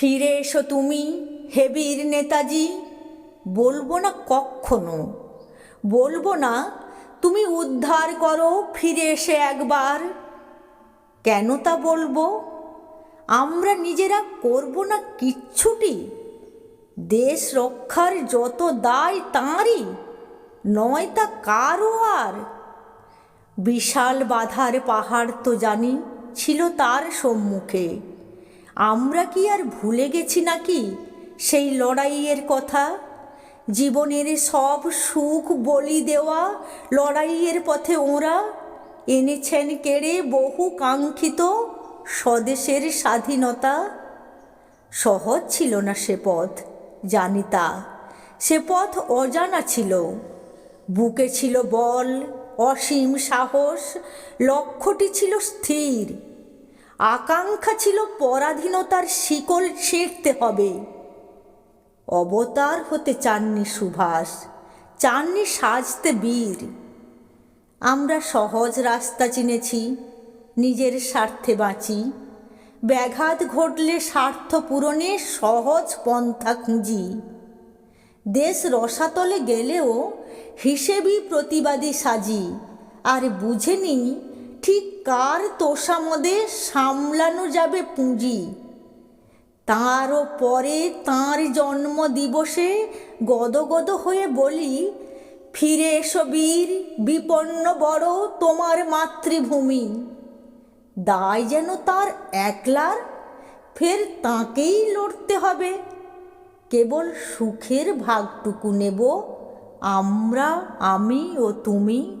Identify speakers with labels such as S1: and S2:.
S1: ফিরে এসো তুমি হেবীর নেতাজি। বলব না কখনো, বলব না, তুমি উদ্ধার করো, ফিরে এসে একবার। কেন তা বলব? আমরা নিজেরা করব না কিচ্ছুটি? দেশ রক্ষার যত দায় তাঁরই, নয় তা কারও আর। বিশাল বাধার পাহাড় তো জানি, ছিল তার সম্মুখে। আমরা কি আর ভুলে গেছি নাকি? সেই লড়াইয়ের কথা? জীবনের সব সুখ বলি দেওয়া লড়াইয়ের পথে ওরা? এনেছেন কেড়ে বহু কাঙ্ক্ষিত স্বদেশের স্বাধীনতা? সহজ ছিল না সে পথ, জানি তা। সে পথ অজানা ছিল। বুকে ছিল বল, অসীম সাহস, লক্ষ্যটি ছিল স্থির। আকাঙ্ক্ষা ছিল পরাধীনতার শিকল ছিঁড়তে হবে। অবতার হতে চাননি সুভাষ, চাননি সাজতে বীর। আমরা সহজ রাস্তা চিনেছি, নিজের স্বার্থে বাঁচি। ব্যাঘাত ঘটলে স্বার্থ পূরণে সহজ পন্থা খুঁজি। দেশ রসাতলে গেলেও হিসেবই প্রতিবাদী সাজি। আর বুঝে নিই ঠিক কার তোষামদে সামলানো যাবে পুঁজি? তাঁরও পরে তাঁর জন্ম দিবসে গদগদ হয়ে বলি, ফিরে এসো বীর, বিপন্ন বড় তোমার মাতৃভূমি। দায় যেন তার একলার, ফের তাকেই লড়তে হবে। কেবল সুখের ভাগটুকু নেব, আমরা, আমি ও তুমি।